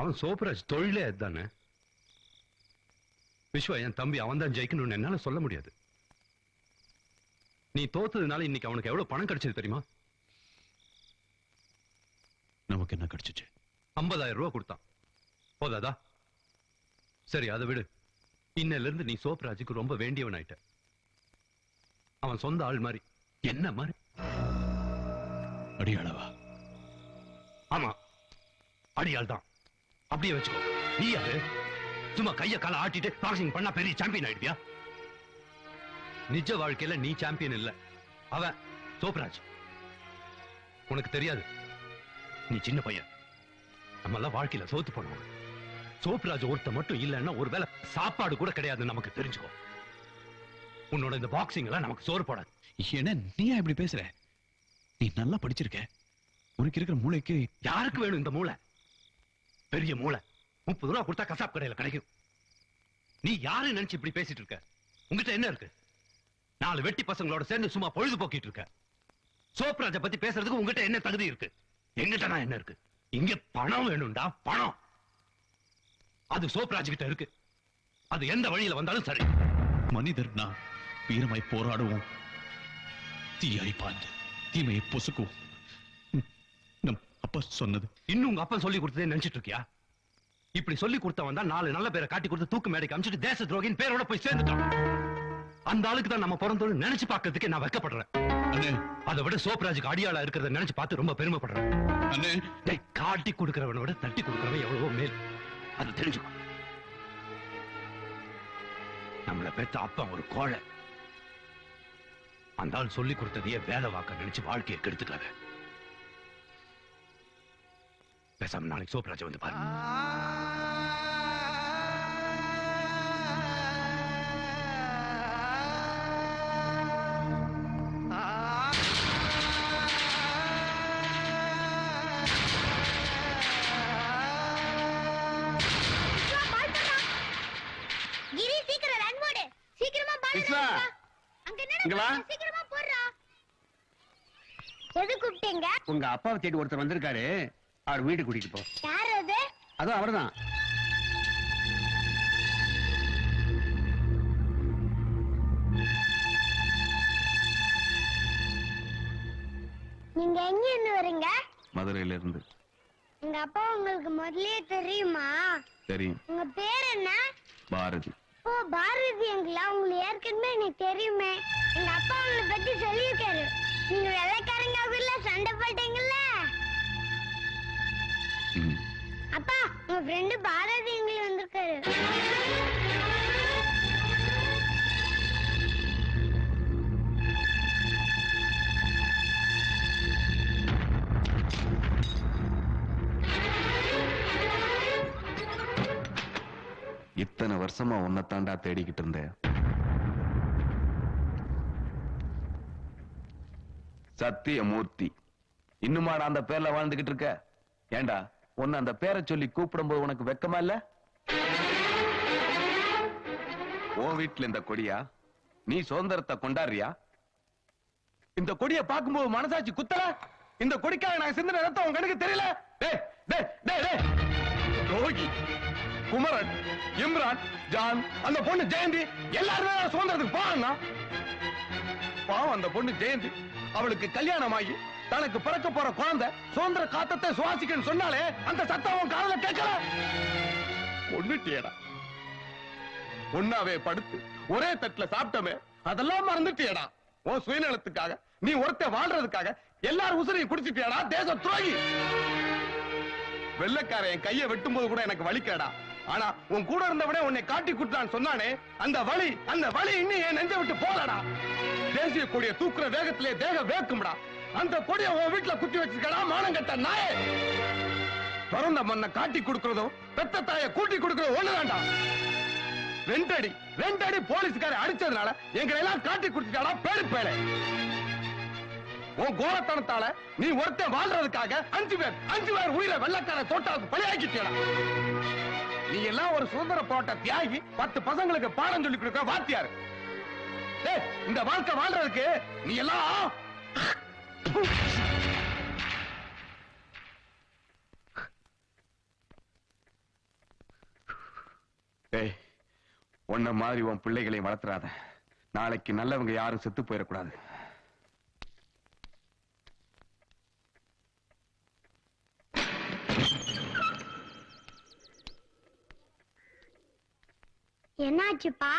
அவன் சோப்ராஜ் தொழிலே அதுதானே? விஸ்வா என் தம்பி அவன் தான் ஜெயிக்கணும்னு என்னால சொல்ல முடியாது. நீ தோத்ததுனால இன்னைக்கு அவனுக்கு எவ்வளவு பணம் கிடைச்சது தெரியுமா? நமக்கு என்ன கிடைச்சிச்சு? ஐம்பதாயிரம் ரூபாய் கொடுத்தான். போதாதா? சரி அதை விடு. இன்னையில இருந்து நீ சோப்ராஜுக்கு ரொம்ப வேண்டியவன் ஆயிட்ட. அவன் சொந்த ஆள் மாதிரி. என்ன மாதிரி? அடியாளவா? ஆமா. அடியாள் தான் அப்படியே வச்சுக்கோ. நீ யாரு? சும்மா கைய கால ஆட்டிட்டு பாக்ஸிங் பண்ணா பெரிய சாம்பியன் ஆயிடுவியா? நிஜ வாழ்க்கையில நீ சாம்பியன் இல்ல. அவன் சோப்ராஜ். உனக்கு தெரியாது. நீ சின்ன பையன். நம்ம எல்லாம் வாழ்க்கையில சோத்து போனவங்க. சோப்ராஜ் ஒருத்த மட்டும் இல்லைன்னா ஒருவேளை சாப்பாடு கூட கிடையாது நமக்கு தெரிஞ்சுக்கோ. உன்னோட இந்த பாக்ஸிங் எல்லாம் நமக்கு சோறு போடாது. என்ன நீயா இப்படி பேசுற? நீ நல்லா படிச்சிருக்க. உனக்கு இருக்கிற மூளைக்கு யாருக்கு வேணும் இந்த மூளை? பெரிய மூளை. முப்பது ரூபா கொடுத்தா கசாப் கடையில கிடைக்கும். நீ யாரு நினைச்சு இப்படி பேசிட்டு இருக்க? உங்ககிட்ட என்ன இருக்கு? நாலு வெட்டி பசங்களோட சேர்ந்து சும்மா பொழுது போக்கிட்டு இருக்க. சோப்ராஜ பத்தி பேசுறதுக்கு உங்ககிட்ட என்ன தகுதி இருக்கு? எங்கிட்ட நான் என்ன இருக்கு? இங்க பணம் வேணும்டா பணம். அது சோப்ராஜ் கிட்ட இருக்கு. அது எந்த வழியில வந்தாலும் சரி. மனிதர் நான் வீரமாய் போராடுவோம். தீயாய் பார்த்து தீமையை பொசுக்குவோம். அப்பா சொன்னது. இன்னும் உங்க அப்பா சொல்லி கொடுத்ததே நினைச்சிட்டு இருக்கியா? இப்படி சொல்லி கொடுத்தவன் தான் நாலு நல்ல பேரை காட்டி கொடுத்து தூக்கு மேடைக்கு அமிச்சிட்டு தேச துரோகின் பேரோட போய் சேர்ந்துட்டான். அந்த ஆளுக்கு தான் நம்ம பிறந்தோம்னு நினைச்சு பார்க்கிறதுக்கே நான் வெக்கப்படுறேன். அதை விட சோப்ராஜுக்கு அடியாளா இருக்கிறத நினைச்சு பார்த்து ரொம்ப பெருமைப்படுறேன். காட்டி கொடுக்கிறவனை விட தட்டி கொடுக்கிறவன் எவ்வளவோ மேல். அதை தெரிஞ்சுக்கோ. நம்மளை பெத்த அப்பா ஒரு கோழை. அந்த ஆள் சொல்லி கொடுத்ததையே வேலை வாக்க நினைச்சு வாழ்க்கையை கெடுத்துக்காத. பேசாம நாளைக்கு சோப்ராஜை வந்து பாரு. கிரி சீக்கிரம் ரன் போடு சீக்கிரமா பால் விஸ்வா. அங்க என்னடா இங்க வா. சீக்கிரமா போடுறா எது கூப்பிட்டீங்க உங்க அப்பாவை தேடி ஒருத்தர் வந்திருக்காரு அவர் வீடு கூட்டிட்டு போ. யார் அது? அதுவும் அவர்தான். நீங்க எங்க இருந்து வரீங்க? மதுரையில இருந்து எங்க அப்பா உங்களுக்கு முதல்லயே தெரியுமா? தெரியும். உங்க பேர் என்ன? பாரதி. ஓ பாரதி எங்களா உங்களுக்கு ஏற்கனவே எனக்கு தெரியுமே. எங்க அப்பா உங்களை பத்தி சொல்லியிருக்காரு. நீங்க வெள்ளைக்காரங்க சண்டை போட்டீங்கல்ல? ம். அப்பா உங்க ஃப்ரெண்டு பாரதி எங்களுக்கு வந்திருக்காரு. இத்தனை வருஷமா உன்னை தாண்டா தேடிக்கிட்டு இருந்தேன். சத்தியமூர்த்தி இன்னுமாடா அந்த பேர்ல வாழ்ந்துகிட்டு இருக்க? ஏண்டா? உன்னை அந்த பேரை சொல்லி கூப்பிடும்போது உனக்கு வெக்கமா இல்ல? உன் வீட்டுல இந்த கொடியா? நீ சுதந்திரத்தை கொண்டாடுறியா? இந்த கொடியை பார்க்கும்போது மனசாட்சி குத்தல? இந்த கொடிக்காக நான் சிந்தனை ரத்தம் உன் கணக்கு தெரியல? ரோகி குமரன் இம்ரான் ஜான் அந்த பொண்ணு ஜெயந்தி எல்லாருமே சுதந்திரத்துக்கு போனா பாவம் அந்த பொண்ணு ஜெயந்தி அவளுக்கு கல்யாணம் ஆகி தனக்கு பிறக்க போற குழந்தை சுதந்திர காத்தத்தை சுவாசிக்கன்னு சொன்னாலே அந்த சத்தம் அவன் காதல கேட்கல. ஒண்ணுட்டியடா ஒன்னாவே படுத்து ஒரே தட்டுல சாப்பிட்டமே அதெல்லாம் மறந்துட்டியடா. உன் சுயநலத்துக்காக நீ ஒருத்த வாழ்றதுக்காக எல்லாரும் உசுரையும் குடிச்சிட்டியாடா தேச துரோகி. வெள்ளக்காரன் என் கையை வெட்டும் போது கூட எனக்கு வலிக்கடா ஆனா உன் கூட இருந்தவனே உன்னை காட்டி கொடுத்தான்னு சொன்னானே அந்த வலி அந்த வலி இன்னும் என் நெஞ்ச விட்டு போலடா தேசிய கொடியை தூக்குற வேகத்திலே தேக வேக்கும்டா. அந்த கொடிய உன் வீட்டுல குத்தி வச்சிருக்கடா மானங்கட்ட நாயே. பிறந்த மண்ணை காட்டி கொடுக்கறதும் பெத்த தாயை கூட்டி கொடுக்கறதும் ஒண்ணுதான்டா. ரெண்டடி ரெண்டடி போலீஸ்காரை அடிச்சதுனால எங்களை எல்லாம் காட்டி கொடுத்துட்டாடா பேரு பேரு. உன் கோலத்தனத்தால நீ ஒருத்தன் வாழ்றதுக்காக அஞ்சு பேர் அஞ்சு பேர் உயிரை வெள்ளக்கார தோட்டாவுக்கு பலியாக்கிட்டா ஒரு சுதந்திர போராட்ட தியாகி பத்து பசங்களுக்கு பாடம் சொல்லி கொடுக்க வாத்தியார். இந்த வாழ்க்கை வாழ்றதுக்கு நீ எல்லாம் டேய் உன்ன மாதிரி உன் பிள்ளைகளை வளர்த்துறாத. நாளைக்கு நல்லவங்க யாரும் செத்து போயிடக்கூடாது. என்னாச்சுப்பா?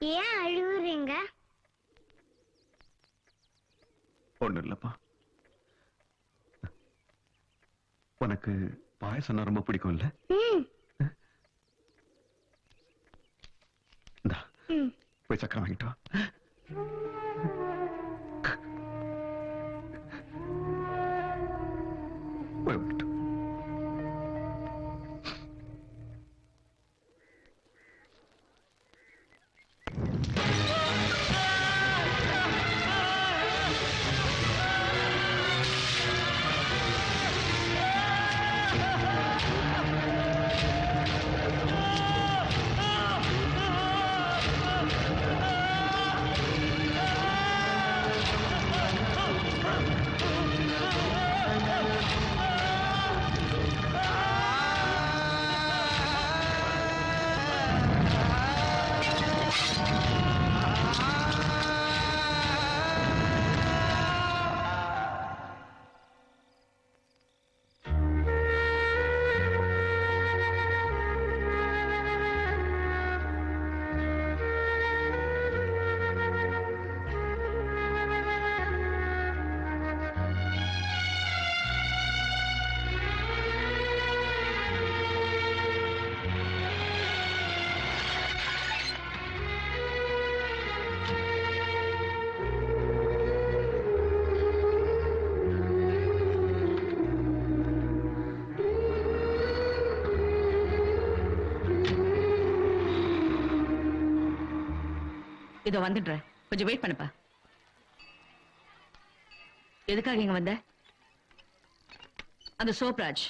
ஏன் அழுவுறீங்க? ஒண்ணு இல்லப்பா. உனக்கு பாயசம்னா ரொம்ப பிடிக்கும் இல்ல ம். இந்தா ம். போய் சக்கரை வாங்கிட்டு இதோ வந்துடுறேன். கொஞ்சம் வெயிட் பண்ணுப்பா. எதுக்காக இங்க வந்த? அந்த சோப்ராஜ்.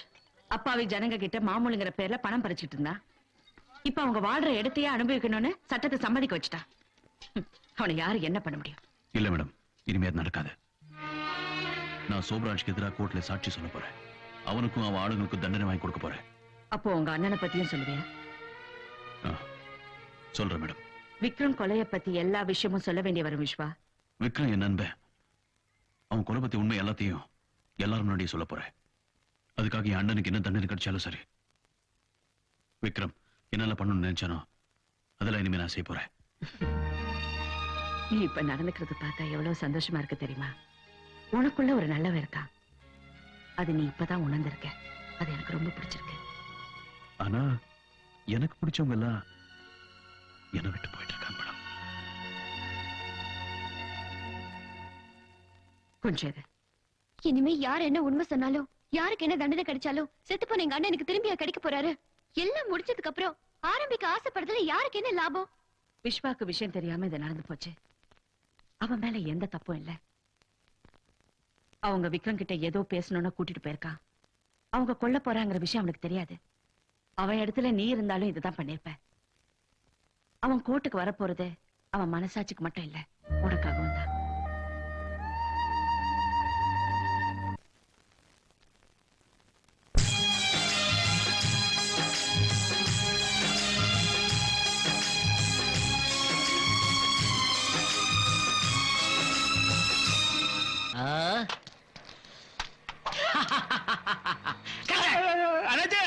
அப்பாவி ஜனங்க கிட்ட மாமூலுங்கிற பேர்ல பணம் பறிச்சிட்டு இருந்தா. இப்ப அவங்க வாழ்ற இடத்தையே அனுபவிக்கணும்னு சட்டத்தை சம்மதிக்க வச்சுட்டா. அவனை யாரு என்ன பண்ண முடியும்? இல்ல மேடம் இனிமே நடக்காது. நான் சோபராஜ்க்கு எதிராக கோர்ட்ல சாட்சி சொல்ல போறேன். அவனுக்கும் அவன் ஆளுங்களுக்கும் தண்டனை வாங்கி கொடுக்க போறேன். அப்போ உங்க அண்ணனை பத்தியும் சொல்லுவியா? சொல்றேன் மேடம். விக்ரம் கொலைய பத்தி எல்லா விஷயமும் சொல்ல வேண்டிய வரும் விஸ்வா விக்ரம் என் நண்பன். அவன் கொலை பத்தி உண்மை எல்லாத்தையும் எல்லாரும் முன்னாடியே சொல்ல போறேன் அதுக்காக என் அண்ணனுக்கு என்ன தண்டனை கிடைச்சாலும் சரி. விக்ரம் என்னெல்லாம் பண்ணணும்னு நினைச்சானோ அதெல்லாம் இனிமே நான் செய்ய போறேன். நீ இப்ப நடந்துக்கிறது பார்த்தா எவ்வளவு சந்தோஷமா இருக்கு தெரியுமா? உனக்குள்ள ஒரு நல்லவன் இருக்கான். அது நீ இப்பதான் உணர்ந்திருக்க. அது எனக்கு ரொம்ப பிடிச்சிருக்கு. ஆனா எனக்கு பிடிச்சவங்க எல்லாம் என்னை விட்டு போயிட்டு இருக்காங்க மேடம். கொஞ்சம். இனிமே யார் என்ன உண்மை சொன்னாலும் யாருக்கு என்ன தண்டனை கிடைச்சாலும் செத்து போன எங்க அண்ணன் எனக்கு திரும்பியா கிடைக்க போறாரு. எல்லாம் முடிச்சதுக்கு அப்புறம் ஆரம்பிக்க ஆசைப்படுறதுல யாருக்கு என்ன லாபம்? விஸ்வாக்கு விஷயம் தெரியாம இது நடந்து போச்சு. அவன் மேல எந்த தப்பும் இல்ல. அவங்க விக்ரம் கிட்ட ஏதோ பேசணும்னு கூட்டிட்டு போயிருக்கான் அவங்க கொல்ல போறாங்கிற விஷயம் அவனுக்கு தெரியாது. அவன் இடத்துல நீ இருந்தாலும் இதுதான் பண்ணிருப்ப. அவன் கோர்ட்டுக்கு வரப்போறது அவன் மனசாட்சிக்கு மட்டும் இல்ல உனக்காகவும் தான்.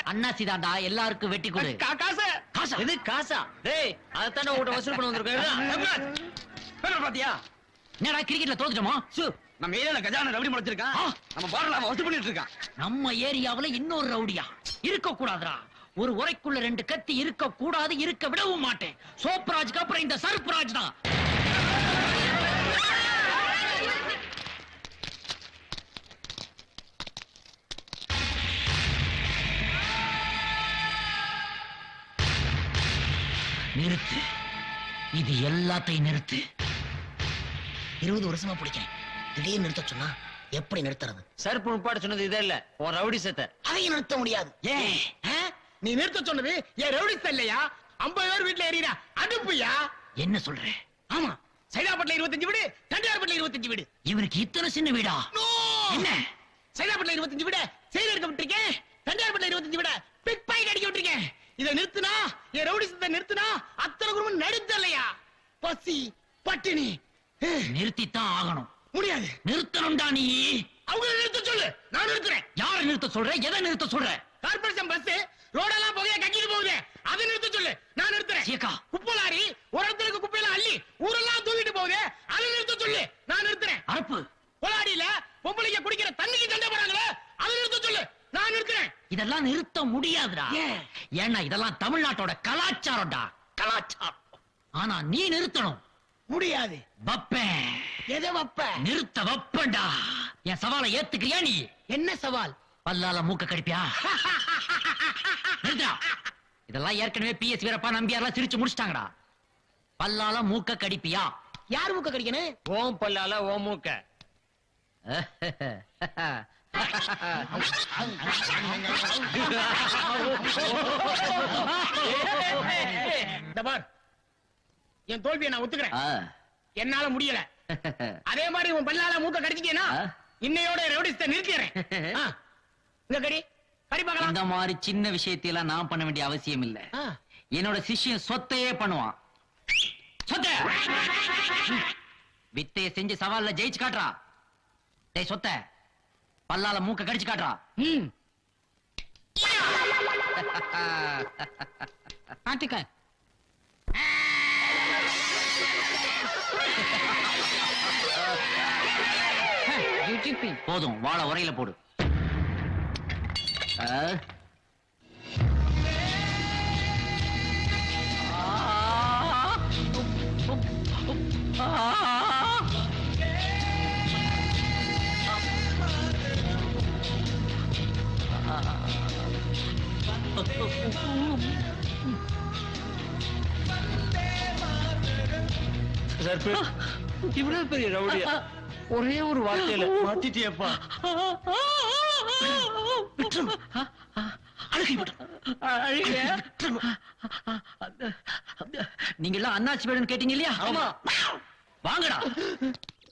அண்ணாச்சி தாண்டா எல்லாருக்கும் வெட்டி கொடு. காசு! காசா? இது காசா. டேய் அதத்தானே உங்கள்ட்ட வசூல் பண்ண வந்திருக்கேன். பாத்தியா? என்னடா கிரிக்கெட்ல தோத்துட்டோமா? சு நம்ம ஏரியால கஜான ரவுடி முளைச்சிருக்கான். நம்ம பாடல வசூல் பண்ணிட்டு இருக்கான். நம்ம ஏரியாவுல இன்னொரு ரவுடியா? இருக்க கூடாதுடா. ஒரு உரைக்குள்ள ரெண்டு கத்தி இருக்க கூடாது இருக்க விடவும் மாட்டேன். சோப்ராஜ்க்கு அப்புறம் இந்த சர்ப்ராஜ் தான். நிறுத்து. இது எல்லாத்தையும் நிறுத்து. இருபது வருஷமா பிடிக்கிறேன். திடீர்னு நிறுத்த சொன்னா எப்படி நிறுத்துறது? செருப்பு முப்பாடு சொன்னது இதே இல்ல. உன் ரவுடி செத்த. அதையும் நிறுத்த முடியாது. ஏன்? நீ நிறுத்த சொன்னது என் ரவுடி இல்லையா? ஐம்பது பேர் வீட்டுல ஏறினா அடுப்புயா? என்ன சொல்ற? ஆமா. சைதாப்பட்டில இருபத்தஞ்சு வீடு தண்டியார்பட்டில இருபத்தஞ்சு வீடு. இவனுக்கு இத்தனை சின்ன வீடா? என்ன? சைதாப்பட்டில இருபத்தஞ்சு வீடு செயல் எடுக்க விட்டுருக்கேன் தண்டியார்பட்டில இருபத்தஞ்சு வீட பிக் பாயிண்ட் அடிக்க விட்டுருக்கேன் இத நிறுத்துனா என் ரவுடிசத்தை நிறுத்துனா அத்தனை குடும்பம் நடுத்தலையா பசி பட்டினி. நிறுத்தித்தான் ஆகணும். முடியாது. நிறுத்தணும்டா நீ. அவங்க நிறுத்த சொல்லு. நான் நிறுத்துறேன். யாரை நிறுத்த சொல்ற? எதை நிறுத்த சொல்ற? கார்பரேஷன் பஸ் ரோடெல்லாம் புகைய கக்கிட்டு போகுது. அதை நிறுத்த சொல்லு. நான் நிறுத்துறேன். சீக்கா. குப்பை லாரி ஒரு இடத்துல இருக்க குப்பையெல்லாம் அள்ளி ஊரெல்லாம் தூக்கிட்டு போகுது. அதை நிறுத்த சொல்லு. நான் நிறுத்துறேன். அரப்பு கொலாடியில பொம்பளைங்க குடிக்கிற தண்ணிக்கு சண்டை போறாங்களே அதை நிறுத்த சொல்லு. நான் நிறுத்துறேன். இதெல்லாம் நிறுத்த முடியாதுடா. ஏன்னா இதெல்லாம் தமிழ்நாட்டோட கலாச்சாரம்டா. கலாச்சாரம். ஆனா நீ நிறுத்தணும். முடியாது. வப்பேன் எதை வப்ப? நிறுத்த வப்பண்டா என் சவாலை ஏத்துக்கிறியா நீ? என்ன சவால்? பல்லால மூக்க கடிப்பியா? நிறுத்தா இதெல்லாம் ஏற்கனவே பிஎஸ் வீரப்பா நம்பியார்லாம் சிரிச்சு முடிச்சிட்டாங்கடா. பல்லால மூக்க கடிப்பியா? யார் மூக்க கடிக்கணும் ஓம் பல்லால ஓ மூக்க. இந்த பார். என் தோல்வியை நான் ஒத்துக்கிறேன். என்னால முடியல. அதே மாதிரி உன் பல்லால மூக்க கடிச்சிட்டேனா. இன்னையோட ரவுடிஸ்ட நிறுத்திடுறேன். இங்க கடி கடி இந்த பார்க்கலாம் மாதிரி சின்ன விஷயத்தையெல்லாம் நான் பண்ண வேண்டிய அவசியம் இல்ல. என்னோட சிஷ்யன் சொத்தையே பண்ணுவான். சொத்த! வித்தைய செஞ்சு சவால்ல ஜெயிச்சு காட்டுறா. டேய் சொத்த! பல்லால மூக்க கடிச்சு காட்டுறா. ம். காட்டுக்க போதும் வாழ உரையில போடு. ஆ. இவ்வளவு பெரிய ரவுடியா? ஒரே ஒரு வார்த்தையில மாத்திட்டியப்பா. நீங்க எல்லாம் அண்ணாச்சி வேணும்னு கேட்டீங்க இல்லையா? ஆமா. வாங்கடா.